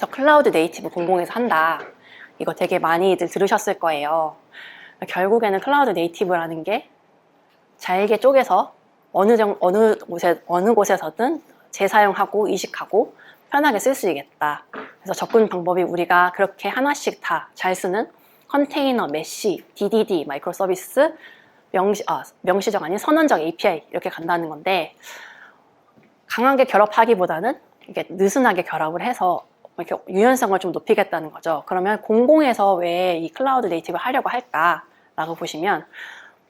그래서 클라우드 네이티브 공공에서 한다. 이거 되게 많이들 들으셨을 거예요. 결국에는 클라우드 네이티브라는 게 잘게 쪼개서 어느 정 어느 곳에 어느 곳에서든 재사용하고 이식하고 편하게 쓸 수 있겠다. 그래서 접근 방법이 우리가 그렇게 하나씩 다 잘 쓰는 컨테이너, 메시, DDD, 마이크로 서비스, 명시, 아, 명시적 아닌 선언적 API 이렇게 간다는 건데 강하게 결합하기보다는 이게 느슨하게 결합을 해서 이렇게 유연성을 좀 높이겠다는 거죠. 그러면 공공에서 왜 이 클라우드 네이티브 하려고 할까라고 보시면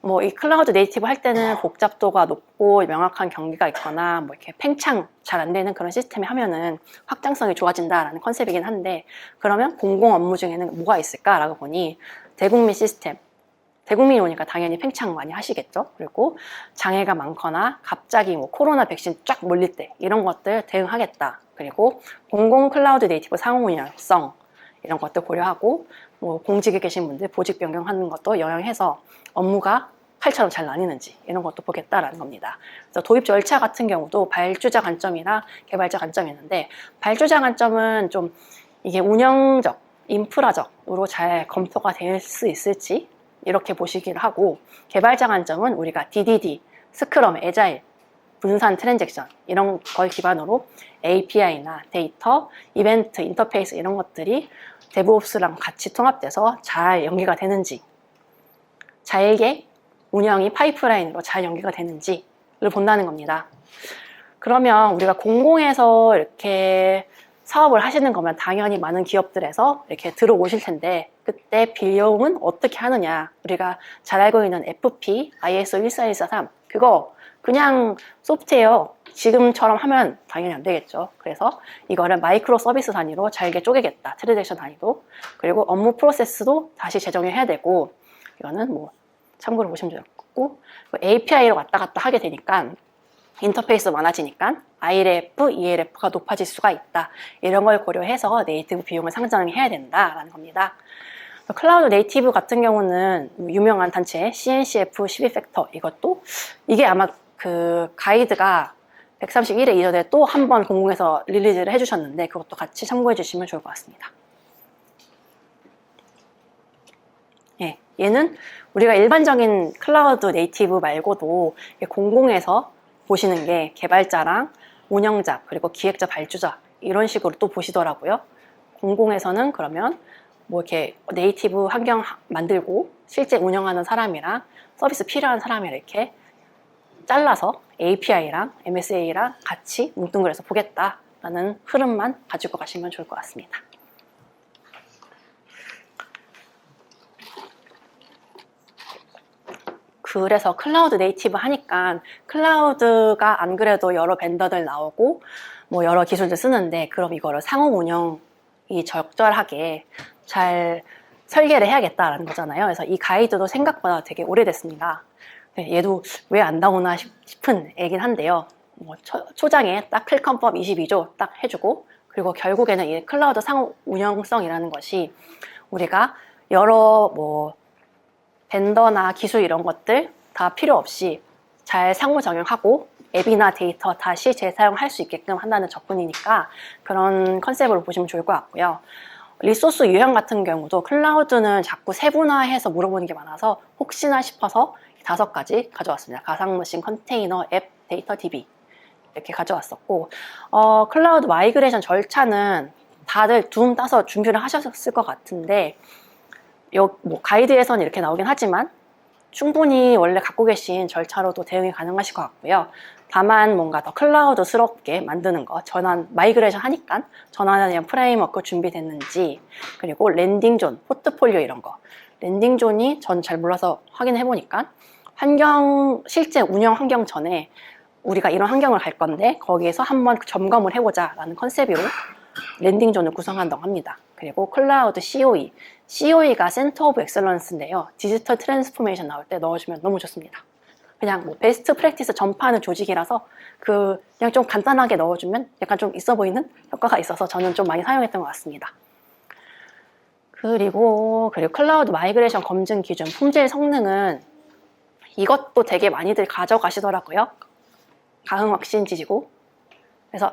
뭐 이 클라우드 네이티브 할 때는 복잡도가 높고 명확한 경계가 있거나 뭐 이렇게 팽창 잘 안 되는 그런 시스템이 하면은 확장성이 좋아진다라는 컨셉이긴 한데 그러면 공공 업무 중에는 뭐가 있을까라고 보니 대국민 시스템 대국민이 오니까 당연히 팽창 많이 하시겠죠. 그리고 장애가 많거나 갑자기 뭐 코로나 백신 쫙 몰릴 때 이런 것들 대응하겠다. 그리고 공공 클라우드 네이티브 상호 운영성 이런 것들 고려하고 뭐 공직에 계신 분들 보직 변경하는 것도 영향해서 업무가 칼처럼 잘 나뉘는지 이런 것도 보겠다라는 겁니다. 그래서 도입 절차 같은 경우도 발주자 관점이나 개발자 관점이 있는데 발주자 관점은 좀 이게 운영적, 인프라적으로 잘 검토가 될 수 있을지 이렇게 보시기를 하고 개발자 관점은 우리가 DDD, 스크럼, 에자일, 분산 트랜잭션 이런 걸 기반으로 API나 데이터, 이벤트, 인터페이스 이런 것들이 데브옵스랑 같이 통합돼서 잘 연계가 되는지 잘게 운영이 파이프라인으로 잘 연계가 되는지를 본다는 겁니다. 그러면 우리가 공공에서 이렇게 사업을 하시는 거면 당연히 많은 기업들에서 이렇게 들어오실 텐데 그때 비용은 어떻게 하느냐 우리가 잘 알고 있는 FP, ISO 14143 그거 그냥 소프트웨어 지금처럼 하면 당연히 안 되겠죠. 그래서 이거를 마이크로 서비스 단위로 잘게 쪼개겠다. 트랜잭션 단위도. 그리고 업무 프로세스도 다시 재정해야 되고 이거는 뭐 참고로 보시면 좋고 API로 왔다 갔다 하게 되니까 인터페이스 많아지니까 ILF, ELF가 높아질 수가 있다. 이런 걸 고려해서 네이티브 비용을 상정해야 된다라는 겁니다. 클라우드 네이티브 같은 경우는 유명한 단체 CNCF 12팩터 이것도 이게 아마 그 가이드가 131회 이전에 또 한 번 공공에서 릴리즈를 해주셨는데 그것도 같이 참고해 주시면 좋을 것 같습니다. 예, 얘는 우리가 일반적인 클라우드 네이티브 말고도 공공에서 보시는 게 개발자랑 운영자 그리고 기획자 발주자 이런 식으로 또 보시더라고요. 공공에서는 그러면 뭐 이렇게 네이티브 환경 만들고 실제 운영하는 사람이랑 서비스 필요한 사람이랑 이렇게 잘라서 API랑 MSA랑 같이 뭉뚱그려서 보겠다라는 흐름만 가지고 가시면 좋을 것 같습니다. 그래서 클라우드 네이티브 하니까 클라우드가 안 그래도 여러 벤더들 나오고 뭐 여러 기술들 쓰는데 그럼 이거를 상호 운영이 적절하게 잘 설계를 해야겠다라는 거잖아요. 그래서 이 가이드도 생각보다 되게 오래됐습니다. 네, 얘도 왜 안 나오나 싶은 애긴 한데요. 뭐 초, 장에딱 클컴법 22조 딱 해주고 그리고 결국에는 이 클라우드 상호 운영성이라는 것이 우리가 여러 뭐 벤더나 기술 이런 것들 다 필요 없이 잘 상호 적용하고 앱이나 데이터 다시 재사용할 수 있게끔 한다는 접근이니까 그런 컨셉으로 보시면 좋을 것 같고요. 리소스 유형 같은 경우도 클라우드는 자꾸 세분화해서 물어보는 게 많아서 혹시나 싶어서 다섯 가지 가져왔습니다. 가상머신, 컨테이너, 앱, 데이터, DB 이렇게 가져왔었고 어, 클라우드 마이그레이션 절차는 다들 둠 따서 준비를 하셨을 것 같은데 요, 뭐 가이드에서는 이렇게 나오긴 하지만 충분히 원래 갖고 계신 절차로도 대응이 가능하실 것 같고요. 다만 뭔가 더 클라우드스럽게 만드는 거, 전환, 마이그레이션 하니까 대한 프레임워크 준비됐는지, 그리고 랜딩존, 포트폴리오 이런 거. 랜딩존이 전 잘 몰라서 확인해 보니까 환경, 실제 운영 환경 전에 우리가 이런 환경을 갈 건데 거기에서 한번 점검을 해보자 라는 컨셉으로 랜딩존을 구성한다고 합니다. 그리고 클라우드 COE, COE가 센터 오브 엑셀런스인데요. 디지털 트랜스포메이션 나올 때 넣어주면 너무 좋습니다. 그냥 뭐 베스트 프랙티스 전파하는 조직이라서 그 그냥 좀 간단하게 넣어주면 약간 좀 있어 보이는 효과가 있어서 저는 좀 많이 사용했던 것 같습니다. 그리고 그리고 클라우드 마이그레이션 검증 기준 품질 성능은 이것도 되게 많이들 가져가시더라고요. 가흥 왁신 지지고 그래서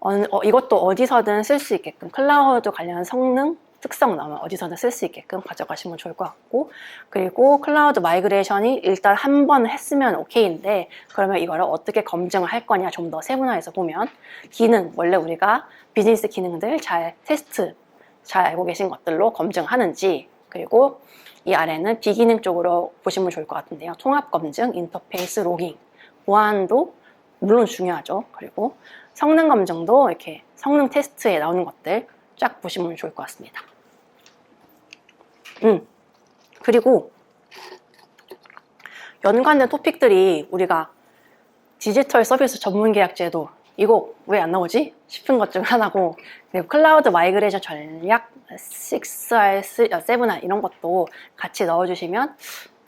어, 어, 이것도 어디서든 쓸 수 있게끔 클라우드 관련 성능, 특성 나오면 어디서든 쓸수 있게끔 가져가시면 좋을 것 같고 그리고 클라우드 마이그레이션이 일단 한 번 했으면 오케이인데 그러면 이거를 어떻게 검증을 할 거냐 좀 더 세분화해서 보면 기능 원래 우리가 비즈니스 기능들 잘 테스트 잘 알고 계신 것들로 검증하는지 그리고 이 아래는 비기능 쪽으로 보시면 좋을 것 같은데요 통합 검증, 인터페이스, 로깅 보안도 물론 중요하죠 그리고 성능 검증도 이렇게 성능 테스트에 나오는 것들 쫙 보시면 좋을 것 같습니다. 음. 그리고 연관된 토픽들이 우리가 디지털 서비스 전문 계약 제도 이거 왜 안 나오지 싶은 것 중 하나고 그리고 클라우드 마이그레이션 전략 6R, 7R 이런 것도 같이 넣어주시면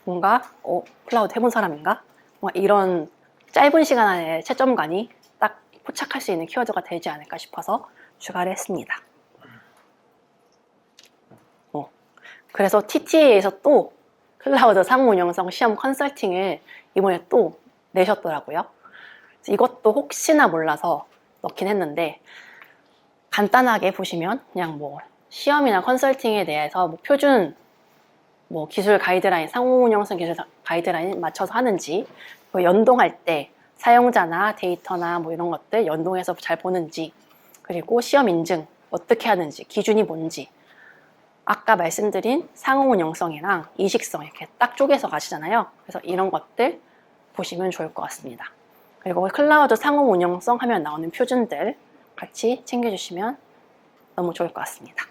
뭔가 어, 클라우드 해본 사람인가? 이런 짧은 시간 안에 채점관이 딱 포착할 수 있는 키워드가 되지 않을까 싶어서 추가를 했습니다. 어, 그래서 TTA에서 또 클라우드 상호 운영성 시험 컨설팅을 이번에 또 내셨더라고요. 이것도 혹시나 몰라서 넣긴 했는데 간단하게 보시면 그냥 뭐 시험이나 컨설팅에 대해서 뭐 표준 뭐 기술 가이드라인, 상호 운영성 기술 가이드라인 맞춰서 하는지 뭐 연동할 때 사용자나 데이터나 뭐 이런 것들 연동해서 잘 보는지 그리고 시험 인증 어떻게 하는지 기준이 뭔지 아까 말씀드린 상호 운영성이랑 이식성 이렇게 딱 쪼개서 가시잖아요. 그래서 이런 것들 보시면 좋을 것 같습니다. 그리고 클라우드 상호 운영성 하면 나오는 표준들 같이 챙겨주시면 너무 좋을 것 같습니다.